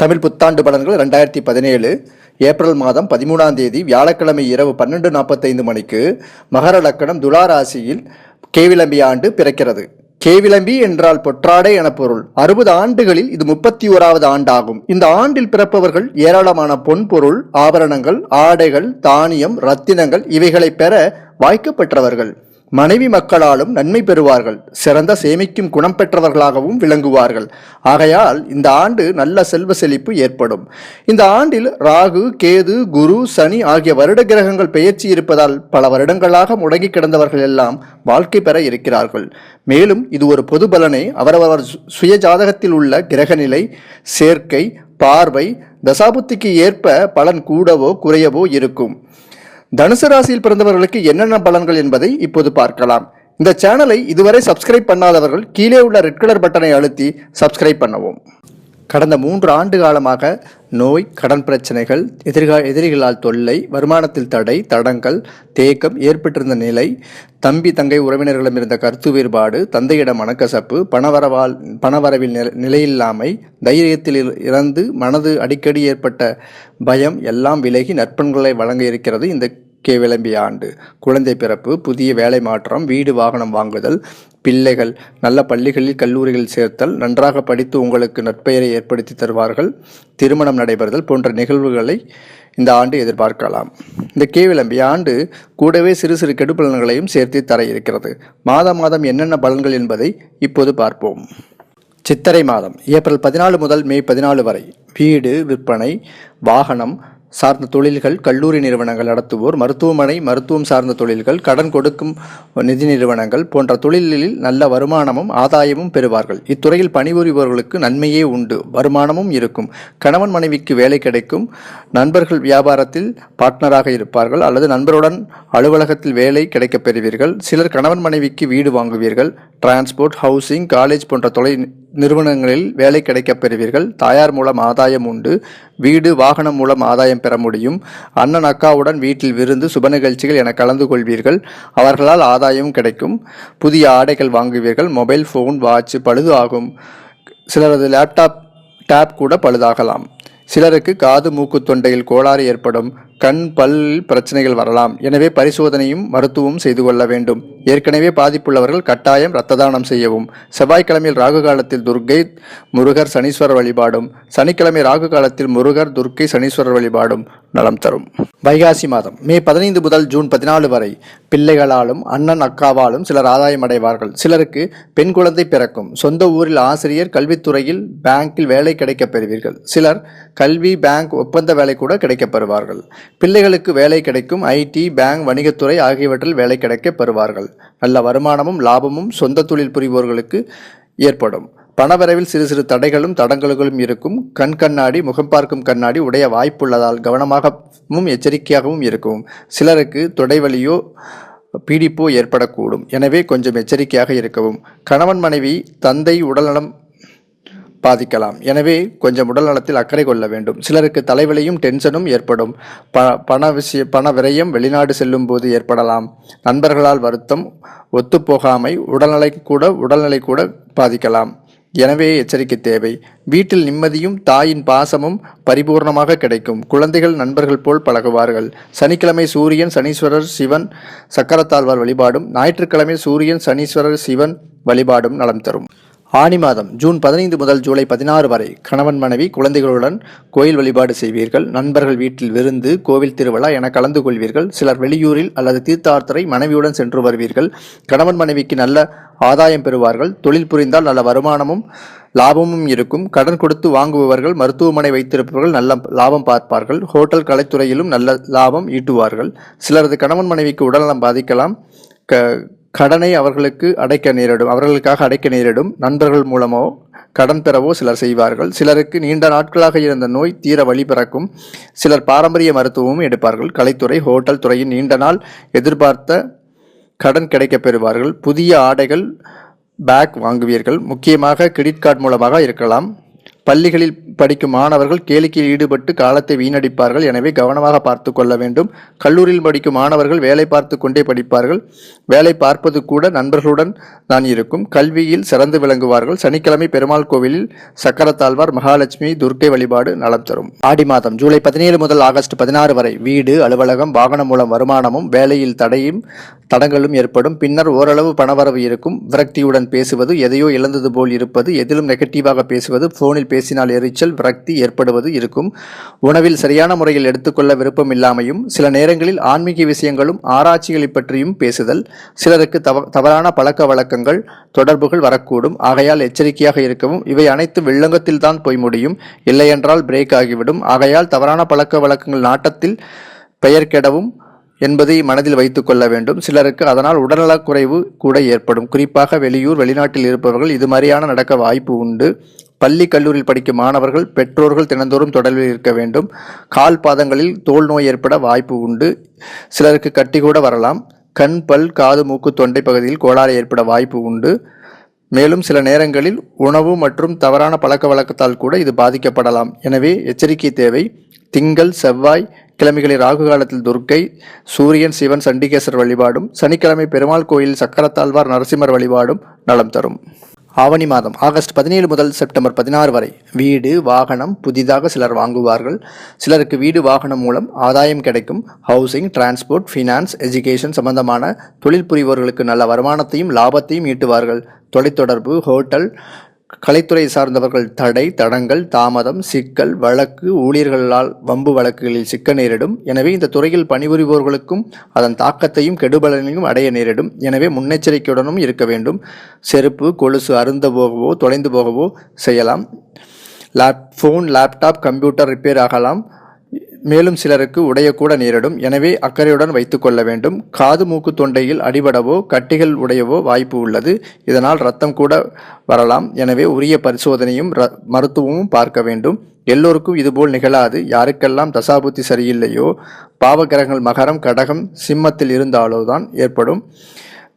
தமிழ் புத்தாண்டு பலன்கள் ரெண்டாயிரத்தி பதினேழு ஏப்ரல் மாதம் பதிமூணாம் தேதி வியாழக்கிழமை இரவு பன்னெண்டு நாற்பத்தைந்து மணிக்கு மகர லக்கணம் துலா ராசியில் கேவிளம்பி ஆண்டு பிறக்கிறது. கேவிளம்பி என்றால் பொற்றாடை என பொருள். அறுபது ஆண்டுகளில் இது முப்பத்தி ஓராவது ஆண்டாகும். இந்த ஆண்டில் பிறப்பவர்கள் ஏராளமான பொன் பொருள் ஆபரணங்கள் ஆடைகள் தானியம் ரத்தினங்கள் இவைகளை பெற வாய்க்கப்பெற்றவர்கள் மனைவி மக்களாலும் நன்மை பெறுவார்கள். சிறந்த சேமிக்கும் குணம் பெற்றவர்களாகவும் விளங்குவார்கள். ஆகையால் இந்த ஆண்டு நல்ல செல்வ செழிப்பு ஏற்படும். இந்த ஆண்டில் ராகு கேது குரு சனி ஆகிய வருட கிரகங்கள் பெயர்ச்சி இருப்பதால் பல வருடங்களாக முடங்கி கிடந்தவர்கள் எல்லாம் வாழ்க்கை பெற இருக்கிறார்கள். மேலும் இது ஒரு பொது பலனை. அவரவர் சு- சுய ஜாதகத்தில் உள்ள கிரகநிலை சேர்க்கை பார்வை தசாபுத்திக்கு ஏற்ப பலன் கூடவோ குறையவோ இருக்கும். தனுசு ராசியில் பிறந்தவர்களுக்கு என்னென்ன பலன்கள் என்பதை இப்போது பார்க்கலாம். இந்த சேனலை இதுவரை சப்ஸ்கிரைப் பண்ணாதவர்கள் கீழே உள்ள ரெட் கலர் பட்டனை அழுத்தி சப்ஸ்கிரைப் பண்ணவும். கடந்த மூன்று ஆண்டு காலமாக நோய் கடன் பிரச்சனைகள் எதிர்கா எதிரிகளால் தொல்லை வருமானத்தில் தடை தடங்கள் தேக்கம் ஏற்பட்டிருந்த நிலை தம்பி தங்கை உறவினர்களிடம் இருந்த கருத்து வேறுபாடு தந்தையிடம் மனக்கசப்பு பணவரவால் பணவரவில் நிலையில்லாமை தைரியத்தில் இறந்து மனது அடிக்கடி ஏற்பட்ட பயம் எல்லாம் விலகி நற்பண்களை வழங்க இருக்கிறது. இந்த கே விளம்பிய ஆண்டு. குழந்தை பிறப்பு புதிய வேலை மாற்றம் வீடு வாகனம் வாங்குதல் பிள்ளைகள் நல்ல பள்ளிகளில் கல்லூரிகளில் சேர்த்தல் நன்றாக படித்து உங்களுக்கு நற்பெயரை ஏற்படுத்தி தருவார்கள் திருமணம் நடைபெறுதல் போன்ற நிகழ்வுகளை இந்த ஆண்டு எதிர்பார்க்கலாம். இந்த கே விளம்பிய ஆண்டு கூடவே சிறு சிறு கெடுபலன்களையும் சேர்த்து தர இருக்கிறது. மாதம் மாதம் என்னென்ன பலன்கள் என்பதை இப்போது பார்ப்போம். சித்திரை மாதம் ஏப்ரல் பதினாலு முதல் மே பதினாலு வரை வீடு விற்பனை வாகனம் சார்ந்த தொழில்கள் கல்லூரி நிறுவனங்கள் நடத்துவோர் மருத்துவமனை மருத்துவம் சார்ந்த தொழில்கள் கடன் கொடுக்கும் நிதி நிறுவனங்கள் போன்ற தொழிலில் நல்ல வருமானமும் ஆதாயமும் பெறுவார்கள். இத்துறையில் பணிபுரிபவர்களுக்கு நன்மையே உண்டு. வருமானமும் இருக்கும். கணவன் மனைவிக்கு வேலை கிடைக்கும். நண்பர்கள் வியாபாரத்தில் பார்ட்னராக இருப்பார்கள். அல்லது நண்பருடன் அலுவலகத்தில் வேலை கிடைக்கப் பெறுவீர்கள். சிலர் கணவன் மனைவிக்கு வீடு வாங்குவீர்கள். டிரான்ஸ்போர்ட் ஹவுசிங் காலேஜ் போன்ற தொலை நிறுவனங்களில் வேலை கிடைக்கப் பெறுவீர்கள். தாயார் மூலம் ஆதாயம் உண்டு. வீடு வாகனம் மூலம் ஆதாயம் பெற முடியும். அண்ணன் அக்காவுடன் வீட்டில் விருந்து சுப நிகழ்ச்சிகள் என கலந்து கொள்வீர்கள். அவர்களால் ஆதாயம் கிடைக்கும். புதிய ஆடைகள் வாங்குவீர்கள். மொபைல் ஃபோன் வாட்ச் பழுது ஆகும். சிலரது லேப்டாப் டேப் கூட பழுதாகலாம். சிலருக்கு காது மூக்கு தொண்டையில் கோளாறு ஏற்படும். கண் பல் பிரச்சனைகள் வரலாம். எனவே பரிசோதனையும் மருத்துவம் செய்து கொள்ள வேண்டும். ஏற்கனவே பாதிப்புள்ளவர்கள் கட்டாயம் இரத்த தானம் செய்யவும். செவ்வாய்க்கிழமையில் ராகு காலத்தில் துர்க்கை முருகர் சனீஸ்வரர் வழிபாடும். சனிக்கிழமை ராகு காலத்தில் முருகர் துர்க்கை சனீஸ்வரர் வழிபாடும் நலம் தரும். வைகாசி மாதம். மே பதினைந்து முதல் ஜூன் பதினாலு வரை பிள்ளைகளாலும் அண்ணன் அக்காவாலும் சிலர் ஆதாயம் அடைவார்கள். சிலருக்கு பெண் குழந்தை பிறக்கும். சொந்த ஊரில் ஆசிரியர் கல்வித்துறையில் பேங்கில் வேலை கிடைக்கப் பெறுவீர்கள். சிலர் கல்வி பேங்க் ஒப்பந்த வேலை கூட கிடைக்கப் பெறுவார்கள். பிள்ளைகளுக்கு வேலை கிடைக்கும். ஐடி பேங்க் வணிகத்துறை ஆகியவற்றில் வேலை கிடைக்க பெறுவார்கள். நல்ல வருமானமும் லாபமும் சொந்த தொழில் புரிவோர்களுக்கு ஏற்படும். பணவரவில் சிறு சிறு தடைகளும் தடங்கல்களும் இருக்கும். கண் கண்ணாடி முகம் பார்க்கும் கண்ணாடி உடைய வாய்ப்புள்ளதால் கவனமாகவும் எச்சரிக்கையாகவும் இருக்கும். சிலருக்கு தொடைவலியோ பீடிப்போ ஏற்படக்கூடும். எனவே கொஞ்சம் எச்சரிக்கையாக இருக்கவும். கணவன் மனைவி தந்தை உடல்நலம் பாதிக்கலாம். எனவே கொஞ்சம் உடல் நலத்தில் அக்கறை கொள்ள வேண்டும். சிலருக்கு தலைவலியும் டென்ஷனும் ஏற்படும். ப பண விஷய பண விரயம் வெளிநாடு செல்லும் போது ஏற்படலாம். நண்பர்களால் வருத்தம் ஒத்துப்போகாமை உடல்நிலை கூட உடல்நிலை கூட பாதிக்கலாம். எனவே எச்சரிக்கை தேவை. வீட்டில் நிம்மதியும் தாயின் பாசமும் பரிபூர்ணமாக கிடைக்கும். குழந்தைகள் நண்பர்கள் போல் பழகுவார்கள். சனிக்கிழமை சூரியன் சனீஸ்வரர் சிவன் சக்கரத்தாழ்வார் வழிபாடும். ஞாயிற்றுக்கிழமை சூரியன் சனீஸ்வரர் சிவன் வழிபாடும் நலம் தரும். ஆனி மாதம் ஜூன் பதினைந்து முதல் ஜூலை பதினாறு வரை கணவன் மனைவி குழந்தைகளுடன் கோயில் வழிபாடு செய்வீர்கள். நண்பர்கள் வீட்டில் விருந்து கோவில் திருவிழா என கலந்து கொள்வீர்கள். சிலர் வெளியூரில் அல்லது தீர்த்தார்த்தரை மனைவியுடன் சென்று வருவீர்கள். கணவன் மனைவிக்கு நல்ல ஆதாயம் பெறுவார்கள். தொழில் புரிந்தால் நல்ல வருமானமும் லாபமும் இருக்கும். கடன் கொடுத்து வாங்குபவர்கள் மருத்துவமனை வைத்திருப்பவர்கள் நல்ல லாபம் பார்ப்பார்கள். ஹோட்டல் கலைத்துறையிலும் நல்ல லாபம் ஈட்டுவார்கள். சிலரது கணவன் மனைவிக்கு உடல்நலம் பாதிக்கலாம். க கடனை அவர்களுக்கு அடைக்க நேரிடும். அவர்களுக்காக அடைக்க நேரிடும். நண்பர்கள் மூலமோ கடன் பெறவோ சிலர் செய்வார்கள். சிலருக்கு நீண்ட நாட்களாக இருந்த நோய் தீர வழி பிறக்கும். சிலர் பாரம்பரிய மருத்துவமும் எடுப்பார்கள். கலைத்துறை ஹோட்டல் துறையின் நீண்ட நாள் எதிர்பார்த்த கடன் கிடைக்கப் பெறுவார்கள். புதிய ஆடைகள் பேக் வாங்குவீர்கள். முக்கியமாக கிரெடிட் கார்டு மூலமாக இருக்கலாம். பள்ளிகளில் படிக்கும் மாணவர்கள் கேளிக்கையில் ஈடுபட்டு காலத்தை வீணடிப்பார்கள். எனவே கவனமாக பார்த்து கொள்ள வேண்டும். கல்லூரியில் படிக்கும் மாணவர்கள் வேலை பார்த்து கொண்டே படிப்பார்கள். வேலை பார்ப்பது கூட நண்பர்களுடன் தான் இருக்கும். கல்வியில் சிறந்து விளங்குவார்கள். சனிக்கிழமை பெருமாள் கோவிலில் சக்கரத்தாழ்வார் மகாலட்சுமி துர்க்கை வழிபாடு நலம் தரும். ஆடி மாதம் ஜூலை பதினேழு முதல் ஆகஸ்ட் பதினாறு வரை வீடு அலுவலகம் வாகனம் மூலம் வருமானமும் வேலையில் தடையும் தடங்களும் ஏற்படும். பின்னர் ஓரளவு பணவரவு இருக்கும். விரக்தியுடன் பேசுவது எதையோ இழந்தது போல் இருப்பது எதிலும் நெகட்டிவாக பேசுவது போனில் பேசினால் எரிச்சல் விரக்தி ஏற்படுவது இருக்கும். உணவில் சரியான முறையில் எடுத்துக்கொள்ள விருப்பம் இல்லாமையும் சில நேரங்களில் ஆன்மீக விஷயங்களும் ஆராய்ச்சிகளை பற்றியும் பேசுதல் சிலருக்கு தவ தவறான பழக்க வழக்கங்கள் தொடர்புகள் வரக்கூடும். ஆகையால் எச்சரிக்கையாக இருக்கவும் இவை அனைத்து வில்லங்கத்தில் தான் போய் முடியும். இல்லையென்றால் பிரேக் ஆகிவிடும். ஆகையால் தவறான பழக்க வழக்கங்கள் நாட்டத்தில் பெயர் கெடவும் என்பதை மனதில் வைத்து கொள்ள வேண்டும். சிலருக்கு அதனால் உடல்நலக் குறைவு கூட ஏற்படும். குறிப்பாக வெளியூர் வெளிநாட்டில் இருப்பவர்கள் இது மாதிரியான நடக்க வாய்ப்பு உண்டு. பள்ளி கல்லூரியில் படிக்கும் மாணவர்கள் பெற்றோர்கள் தினந்தோறும் தொடர்பில் இருக்க வேண்டும். கால் பாதங்களில் தோல் நோய் ஏற்பட வாய்ப்பு உண்டு. சிலருக்கு கட்டி கூட வரலாம். கண் பல் காது மூக்கு தொண்டை பகுதியில் கோளாறு ஏற்பட வாய்ப்பு உண்டு. மேலும் சில நேரங்களில் உணவு மற்றும் தவறான பழக்க வழக்கத்தால் கூட இது பாதிக்கப்படலாம். எனவே எச்சரிக்கை தேவை. திங்கள் செவ்வாய் கிழமைகளில் ராகு காலத்தில் துர்க்கை சூரியன் சிவன் சண்டிகேசர் வழிபாடும் சனிக்கிழமை பெருமாள் கோயில் சக்கரத்தாழ்வார் நரசிம்மர் வழிபாடும் நலம் தரும். ஆவணி மாதம் ஆகஸ்ட் பதினேழு முதல் செப்டம்பர் பதினாறு வரை. வீடு வாகனம் புதிதாக சிலர் வாங்குவார்கள். சிலருக்கு வீடு வாகனம் மூலம் ஆதாயம் கிடைக்கும். ஹவுசிங் டிரான்ஸ்போர்ட் ஃபினான்ஸ் எஜுகேஷன் சம்பந்தமான தொழில் புரிவோர்களுக்கு நல்ல வருமானத்தையும் லாபத்தையும் ஈட்டுவார்கள். தொலைத்தொடர்பு ஹோட்டல் கலைத்துறை சார்ந்தவர்கள் தடை தடங்கள் தாமதம் சிக்கல் வழக்கு ஊழியர்களால் வம்பு வழக்குகளில் சிக்க நேரிடும். எனவே இந்த துறையில் பணிபுரிபவர்களுக்கும் அதன் தாக்கத்தையும் கெடுபலனையும் அடைய நேரிடும். எனவே முன்னெச்சரிக்கையுடனும் இருக்க வேண்டும். செருப்பு கொலுசு அருந்த போகவோ தொலைந்து போகவோ செய்யலாம். Lap phone laptop computer repair ஆகலாம். மேலும் சிலருக்கு உடையக்கூட நேரிடும். எனவே அக்கறையுடன் வைத்துக்கொள்ள வேண்டும். காது மூக்கு தொண்டையில் அடிபடவோ கட்டிகள் உடையவோ வாய்ப்பு உள்ளது. இதனால் ரத்தம் கூட வரலாம். எனவே உரிய பரிசோதனையும் ர- மருத்துவமும் பார்க்க வேண்டும். எல்லோருக்கும் இதுபோல் நிகழாது. யாருக்கெல்லாம் தசாபுத்தி சரியில்லையோ பாவகிரகங்கள் மகரம் கடகம் சிம்மத்தில் இருந்தாலோ தான் ஏற்படும்.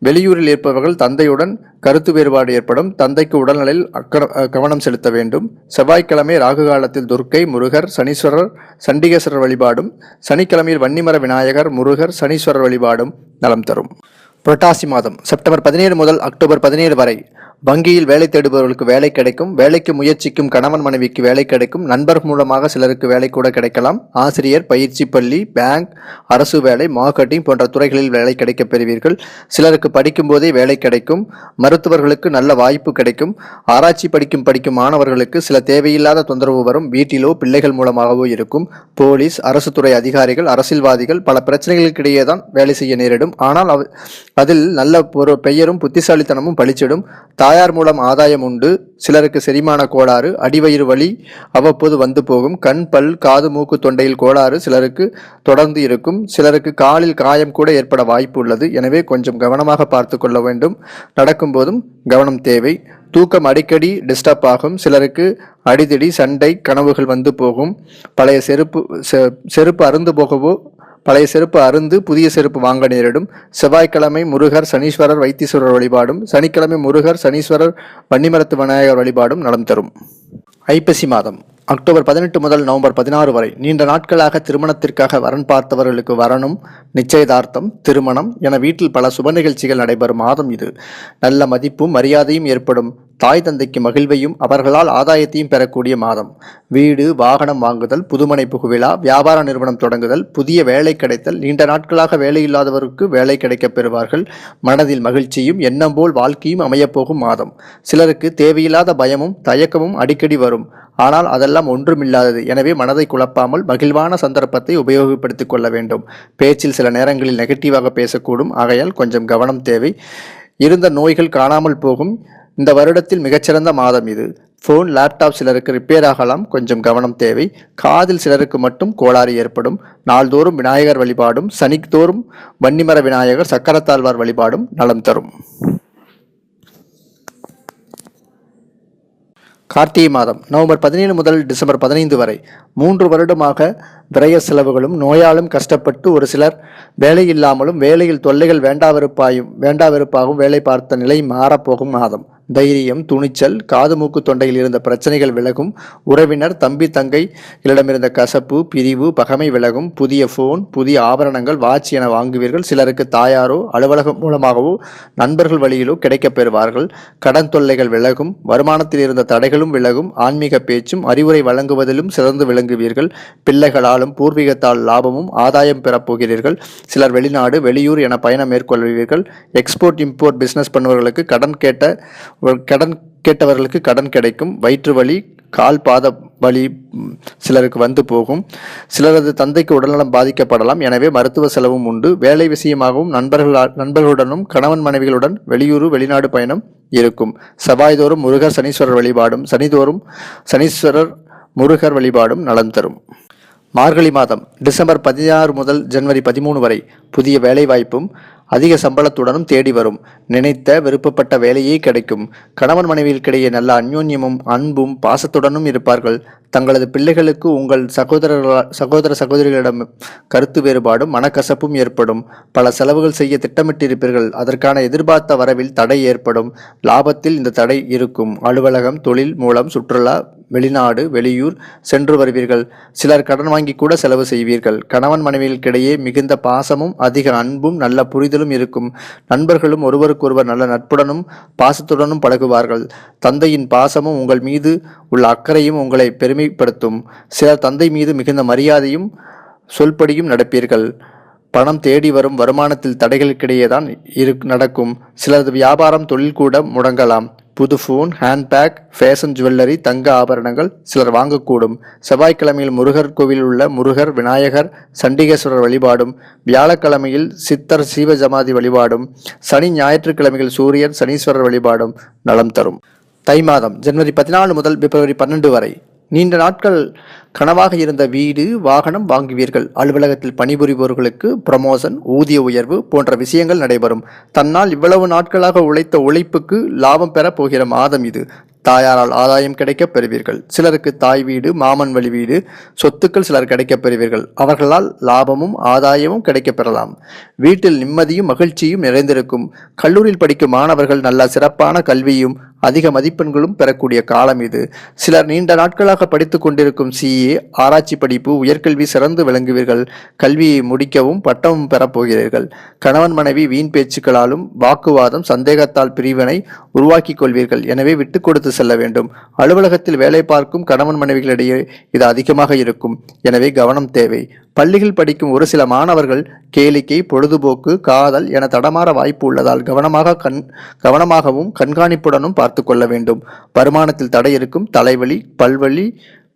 வெளியூரில் இருப்பவர்கள் தந்தையுடன் கருத்து வேறுபாடு ஏற்படும். தந்தைக்கு உடல்நலில் அக்கற கவனம் செலுத்த வேண்டும். செவ்வாய்க்கிழமை ராகு காலத்தில் துர்க்கை முருகர் சனீஸ்வரர் சண்டிகேஸ்வரர் வழிபாடும். சனிக்கிழமையில் வன்னிமர விநாயகர் முருகர் சனீஸ்வரர் வழிபாடும் நலம் தரும். புரட்டாசி மாதம் செப்டம்பர் பதினேழு முதல் அக்டோபர் பதினேழு வரை வங்கியில் வேலை தேடுபவர்களுக்கு வேலை கிடைக்கும் வேலைக்கு முயற்சிக்கும் கணவன் மனைவிக்கு வேலை கிடைக்கும் நண்பர் மூலமாக சிலருக்கு வேலை கூட கிடைக்கலாம் ஆசிரியர் பயிற்சி பள்ளி பேங்க் அரசு வேலை மார்க்கெட்டிங் போன்ற துறைகளில் வேலை கிடைக்கப் பெறுவீர்கள். சிலருக்கு படிக்கும் போதே வேலை கிடைக்கும் மருத்துவர்களுக்கு நல்ல வாய்ப்பு கிடைக்கும் ஆராய்ச்சி படிக்கும் படிக்கும் மாணவர்களுக்கு சில தேவையில்லாத தொந்தரவு வரும் வீட்டிலோ பிள்ளைகள் மூலமாகவோ இருக்கும் போலீஸ் அரசு துறை அதிகாரிகள் அரசியல்வாதிகள் பல பிரச்சனைகளுக்கிடையே தான் வேலை செய்ய நேரிடும். ஆனால் அதில் நல்ல ஒரு பெயரும் புத்திசாலித்தனமும் பளிச்சிடும் தாயார் மூலம் ஆதாயம் உண்டு. சிலருக்கு செரிமான கோளாறு அடிவயிறு வலி அவ்வப்போது வந்து போகும். கண் பல் காது மூக்கு தொண்டையில் கோளாறு சிலருக்கு தொடர்ந்து இருக்கும். சிலருக்கு காலில் காயம் கூட ஏற்பட வாய்ப்பு உள்ளது. எனவே கொஞ்சம் கவனமாக பார்த்து கொள்ள வேண்டும். நடக்கும்போதும் கவனம் தேவை. தூக்கம் அடிக்கடி டிஸ்டர்ப் ஆகும். சிலருக்கு அடிதடி சண்டை கனவுகள் வந்து போகும். பழைய செருப்பு செருப்பு அருந்து போகவோ பழைய செருப்பு அருந்து புதிய செருப்பு வாங்க நேரிடும். செவ்வாய்க்கிழமை முருகர் சனீஸ்வரர் வைத்தீஸ்வரர் வழிபாடும். சனிக்கிழமை முருகர் சனீஸ்வரர் வன்னிமரத்து விநாயகர் வழிபாடும் நலம் தரும். ஐப்பசி மாதம். அக்டோபர் பதினெட்டு முதல் நவம்பர் பதினாறு வரை நீண்ட நாட்களாக திருமணத்திற்காக வரன் பார்த்தவர்களுக்கு வரணும் நிச்சயதார்த்தம் திருமணம் என வீட்டில் பல சுப நிகழ்ச்சிகள் நடைபெறும் மாதம் இது. நல்ல மதிப்பும் மரியாதையும் ஏற்படும். தாய் தந்தைக்கு மகிழ்வையும் அவர்களால் ஆதாயத்தையும் பெறக்கூடிய மாதம். வீடு வாகனம் வாங்குதல் புதுமனை புகுவிழா வியாபார நிறுவனம் தொடங்குதல் புதிய வேலை கிடைத்தல் நீண்ட நாட்களாக வேலை இல்லாதவருக்கு வேலை கிடைக்கப் பெறுவார்கள். மனதில் மகிழ்ச்சியும் எண்ணம் போல் வாழ்க்கையும் அமையப்போகும் மாதம். சிலருக்கு தேவையில்லாத பயமும் தயக்கமும் அடிக்கடி வரும். ஆனால் அதெல்லாம் ஒன்றுமில்லாதது. எனவே மனதை குழப்பாமல் மகிழ்வான சந்தர்ப்பத்தை உபயோகப்படுத்திக் கொள்ள வேண்டும். பேச்சில் சில நேரங்களில் நெகட்டிவாக பேசக்கூடும். ஆகையால் கொஞ்சம் கவனம் தேவை. இருந்த நோய்கள் காணாமல் போகும். இந்த வருடத்தில் மிகச்சிறந்த மாதம் இது. ஃபோன் லேப்டாப் சிலருக்கு ரிப்பேர் ஆகலாம். கொஞ்சம் கவனம் தேவை. காதில் சிலருக்கு மட்டும் கோளாறு ஏற்படும். நாள்தோறும் விநாயகர் வழிபாடும் சனித்தோறும் வன்னிமர விநாயகர் சக்கரத்தாழ்வார் வழிபாடும் நலம் தரும். கார்த்திகை மாதம் நவம்பர் பதினேழு முதல் டிசம்பர் பதினைந்து வரை. மூன்று வருடமாக விரய செலவுகளும் நோயாலும் கஷ்டப்பட்டு ஒரு சிலர் வேலை இல்லாமலும் வேலையில் தொல்லைகள் வேண்டாவிருப்பாயும் வேண்டாவிருப்பாகவும் வேலை பார்த்த நிலை மாறப்போகும் மாதம். தைரியம் துணிச்சல் காது மூக்கு தொண்டையில் இருந்த பிரச்சனைகள் விலகும். உறவினர் தம்பி தங்கைகளிடமிருந்த கசப்பு பிரிவு பகமை விலகும். புதிய ஃபோன் புதிய ஆபரணங்கள் வாட்ச் என வாங்குவீர்கள். சிலருக்கு தாயாரோ அலுவலகம் மூலமாகவோ நண்பர்கள் வழியிலோ கிடைக்கப் பெறுவார்கள். கடன் தொல்லைகள் விலகும். வருமானத்தில் இருந்த தடைகளும் விலகும். ஆன்மீக பேச்சும் அறிவுரை வழங்குவதிலும் சிறந்து விளங்குவீர்கள். பிள்ளைகளாலும் பூர்வீகத்தால் லாபமும் ஆதாயம் பெறப்போகிறீர்கள் சிலர் வெளிநாடு வெளியூர் என பயணம் மேற்கொள்வீர்கள். எக்ஸ்போர்ட் இம்போர்ட் பிசினஸ் பண்ணுவர்களுக்கு கடன் கேட்ட கடன் கேட்டவர்களுக்கு கடன் கிடைக்கும். வயிற்று வலி கால் பாத வலி சிலருக்கு வந்து போகும். சிலரது தந்தைக்கு உடல்நலம் பாதிக்கப்படலாம். எனவே மருத்துவ செலவும் உண்டு. வேலை விஷயமாகவும் நண்பர்கள் நண்பர்களுடனும் கணவன் மனைவிகளுடன் வெளியூர் வெளிநாடு பயணம் இருக்கும். செவ்வாய்தோறும் முருகர் சனீஸ்வரர் வழிபாடும் சனிதோறும் சனீஸ்வரர் முருகர் வழிபாடும் நலம் தரும். மார்கழி மாதம் டிசம்பர் பதினாறு முதல் ஜனவரி பதிமூணு வரை புதிய வேலைவாய்ப்பும் அதிக சம்பளத்துடனும் தேடி வரும். நினைத்த விருப்பப்பட்ட வேலையே கிடைக்கும். கணவன் மனைவியிற்கிடையே நல்ல அந்யோன்யமும் அன்பும் பாசத்துடனும் இருப்பார்கள். தங்களது பிள்ளைகளுக்கு உங்கள் சகோதரர்களால் சகோதர சகோதரிகளிடம் கருத்து வேறுபாடும் மனக்கசப்பும் ஏற்படும். பல செலவுகள் செய்ய திட்டமிட்டிருப்பீர்கள். அதற்கான எதிர்பார்த்த வரவில் தடை ஏற்படும். லாபத்தில் இந்த தடை இருக்கும். அலுவலகம் தொழில் மூலம் சுற்றுலா வெளிநாடு வெளியூர் சென்று வருவீர்கள். சிலர் கடன் வாங்கி கூட செலவு செய்வீர்கள். கணவன் மனைவிகளுக்கிடையே மிகுந்த பாசமும் அதிக அன்பும் நல்ல புரிதலும் இருக்கும். நண்பர்களும் ஒருவருக்கொருவர் நல்ல நட்புடனும் பாசத்துடனும் பழகுவார்கள். தந்தையின் பாசமும் உங்கள் மீது உள்ள அக்கறையும் உங்களை பெருமைப்படுத்தும். சிலர் தந்தை மீது மிகுந்த மரியாதையும் சொல்படியும் நடப்பீர்கள். பணம் தேடி வரும் வருமானத்தில் தடைகளுக்கிடையே தான் இரு நடக்கும். சிலரது வியாபாரம் தொழில் கூட முடங்கலாம். புது ஃபோன் ஹேண்ட்பேக் ஃபேஷன் ஜுவல்லரி தங்க ஆபரணங்கள் சிலர் வாங்கக்கூடும். செவ்வாய்க்கிழமையில் முருகர் கோவிலில் உள்ள முருகர் விநாயகர் சண்டிகேஸ்வரர் வழிபாடும். வியாழக்கிழமையில் சித்தர் சீவஜமாதி வழிபாடும். சனி ஞாயிற்றுக்கிழமையில் சூரியன் சனீஸ்வரர் வழிபாடும் நலம் தரும். தை மாதம் ஜனவரி பதினாலு முதல் பிப்ரவரி பன்னெண்டு வரை. நீண்ட நாட்கள் கனவாக இருந்த வீடு வாகனம் வாங்குவீர்கள். அலுவலகத்தில் பணிபுரிபவர்களுக்கு ப்ரமோஷன் ஊதிய உயர்வு போன்ற விஷயங்கள் நடைபெறும். தன்னால் இவ்வளவு நாட்களாக உழைத்த உழைப்புக்கு லாபம் பெறப் போகிற மாதம் இது. தாயாரால் ஆதாயம் கிடைக்கப் பெறுவீர்கள். சிலருக்கு தாய் வீடு மாமன் வழி வீடு சொத்துக்கள் சிலர் கிடைக்கப் பெறுவீர்கள். அவர்களால் லாபமும் ஆதாயமும் கிடைக்கப் பெறலாம். வீட்டில் நிம்மதியும் மகிழ்ச்சியும் நிறைந்திருக்கும். கல்லூரியில் படிக்கும் மாணவர்கள் நல்ல சிறப்பான கல்வியும் அதிக மதிப்பெண்களும் பெறக்கூடிய காலம் இது. சிலர் நீண்ட நாட்களாக படித்து கொண்டிருக்கும் சிஏ ஆராய்ச்சி படிப்பு உயர்கல்வி சிறந்து விளங்குவீர்கள். கல்வியை முடிக்கவும் பட்டமும் பெறப்போகிறீர்கள் கணவன் மனைவி வீண் பேச்சுக்களாலும் வாக்குவாதம் சந்தேகத்தால் பிரிவினை உருவாக்கிக் கொள்வீர்கள். எனவே விட்டு கொடுத்து செல்ல வேண்டும். அலுவலகத்தில் வேலை பார்க்கும் கணவன் மனைவிகளிடையே இது அதிகமாக இருக்கும். எனவே கவனம் தேவை. பள்ளிகள் படிக்கும் ஒரு சில மாணவர்கள் கேளிக்கை பொழுதுபோக்கு காதல் என தடமாற வாய்ப்பு உள்ளதால் கவனமாக கண் கவனமாகவும் கண்காணிப்புடனும் பார்த்து கொள்ள வேண்டும். வருமானத்தில் தடை இருக்கும் தலைவலி பல்வலி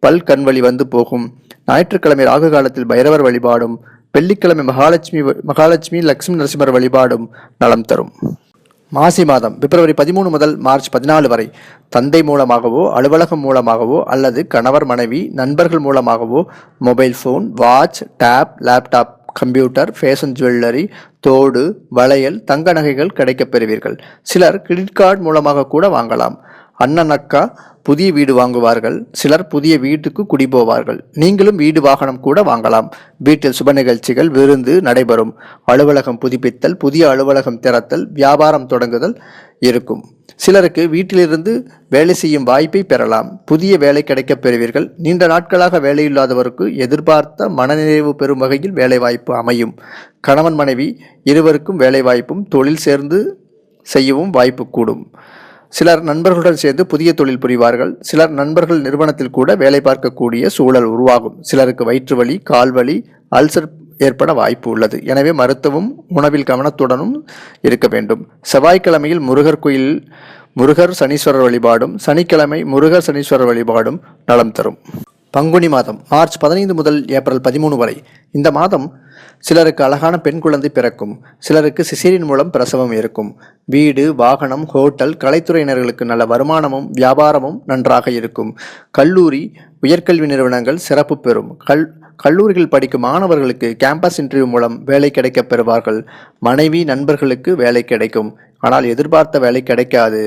பல் கண்வழி வந்து போகும். ஞாயிற்றுக்கிழமை ராகு காலத்தில் பைரவர் வழிபாடும் வெள்ளிக்கிழமை மகாலட்சுமி மகாலட்சுமி லட்சுமி நரசிம்மர் வழிபாடும் நலம் தரும். மாசி மாதம் பிப்ரவரி பதிமூணு முதல் மார்ச் பதினாலு வரை தந்தை மூலமாகவோ அலுவலகம் மூலமாகவோ அல்லது கணவர் மனைவி நண்பர்கள் மூலமாகவோ mobile phone watch tab laptop computer fashion jewellery தோடு வளையல் தங்க நகைகள் கிடைக்கப் பெறுவீர்கள். சிலர் கிரெடிட் கார்டு மூலமாக கூட வாங்கலாம். அண்ணன் அக்கா புதிய வீடு வாங்குவார்கள். சிலர் புதிய வீட்டுக்கு குடி போவார்கள் நீங்களும் வீடு வாகனம் கூட வாங்கலாம். வீட்டில் சுப நிகழ்ச்சிகள் விருந்து நடைபெறும். அலுவலகம் புதுப்பித்தல் புதிய அலுவலகம் திறத்தல் வியாபாரம் தொடங்குதல் இருக்கும். சிலருக்கு வீட்டிலிருந்து வேலை செய்யும் வாய்ப்பை பெறலாம். புதிய வேலை கிடைக்கப் பெறுவீர்கள். நீண்ட நாட்களாக வேலையில்லாதவருக்கு எதிர்பார்த்த மனநிறைவு பெறும் வகையில் வேலைவாய்ப்பு அமையும். கணவன் மனைவி இருவருக்கும் வேலைவாய்ப்பும் தொழில் சேர்ந்து செய்யவும் வாய்ப்பு கூடும். சிலர் நண்பர்களுடன் சேர்ந்து புதிய தொழில் புரிவார்கள். சிலர் நண்பர்கள் நிறுவனத்தில் கூட வேலை பார்க்கக்கூடிய சூழல் உருவாகும். சிலருக்கு வயிற்று வலி கால் வலி அல்சர் ஏற்பட வாய்ப்பு உள்ளது. எனவே மருத்துவம் உணவில் கவனத்துடனும் இருக்க வேண்டும். செவ்வாய்க்கிழமையில் முருகர் கோயில் முருகர் சனீஸ்வரர் வழிபாடும் சனிக்கிழமை முருகர் சனீஸ்வரர் வழிபாடும் நலம் தரும். பங்குனி மாதம் மார்ச் பதினைந்து முதல் ஏப்ரல் பதிமூணு வரை. இந்த மாதம் சிலருக்கு அழகான பெண் குழந்தை பிறக்கும் சிலருக்கு சிசேரின் மூலம் பிரசவம் இருக்கும். வீடு வாகனம் ஹோட்டல் கலைத்துறையினர்களுக்கு நல்ல வருமானமும் வியாபாரமும் நன்றாக இருக்கும். கல்லூரி உயர்கல்வி நிறுவனங்கள் சிறப்பு பெறும். கல் கல்லூரிகள் படிக்கும் மாணவர்களுக்கு கேம்பஸ் இன்டர்வியூ மூலம் வேலை கிடைக்கப் பெறுவார்கள். மனைவி நண்பர்களுக்கு வேலை கிடைக்கும். ஆனால் எதிர்பார்த்த வேலை கிடைக்காது.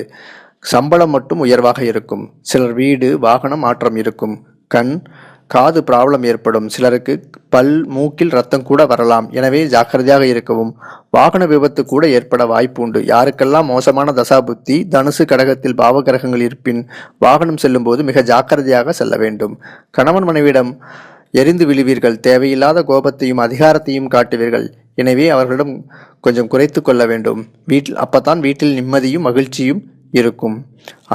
சம்பளம் மட்டும் உயர்வாக இருக்கும். சிலர் வீடு வாகனம் மாற்றம் இருக்கும். கண் காது ப்ராப்ளம் ஏற்படும். சிலருக்கு பல் மூக்கில் ரத்தம் கூட வரலாம். எனவே ஜாக்கிரதையாக இருக்கவும். வாகன விபத்து கூட ஏற்பட வாய்ப்பு உண்டு யாருக்கெல்லாம் மோசமான தசாபுத்தி தனுசு கடகத்தில் பாவகிரகங்கள் இருப்பின் வாகனம் செல்லும்போது மிக ஜாக்கிரதையாக செல்ல வேண்டும். கணவன் மனைவிடம் எரிந்து விழுவீர்கள். தேவையில்லாத கோபத்தையும் அதிகாரத்தையும் காட்டுவீர்கள். எனவே அவர்களிடம் கொஞ்சம் குறைத்து கொள்ள வேண்டும். வீட்டில் அப்பத்தான் வீட்டில் நிம்மதியும் மகிழ்ச்சியும் இருக்கும்.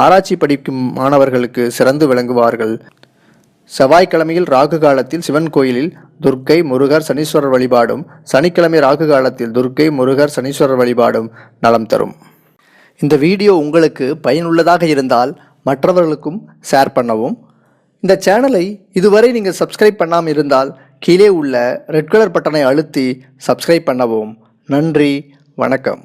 ஆராய்ச்சி படிக்கும் மாணவர்களுக்கு சிறந்து விளங்குவார்கள். செவ்வாய்க்கிழமையில் ராகு காலத்தில் சிவன் கோயிலில் துர்க்கை முருகர் சனீஸ்வரர் வழிபாடும் சனிக்கிழமை ராகு காலத்தில் துர்க்கை முருகர் சனீஸ்வரர் வழிபாடும் நலம் தரும். இந்த வீடியோ உங்களுக்கு பயனுள்ளதாக இருந்தால் மற்றவர்களுக்கும் ஷேர் பண்ணவும். இந்த சேனலை இதுவரை நீங்கள் சப்ஸ்கிரைப் பண்ணாமல் இருந்தால் கீழே உள்ள ரெட் கலர் பட்டனை அழுத்தி சப்ஸ்கிரைப் பண்ணவும். நன்றி வணக்கம்.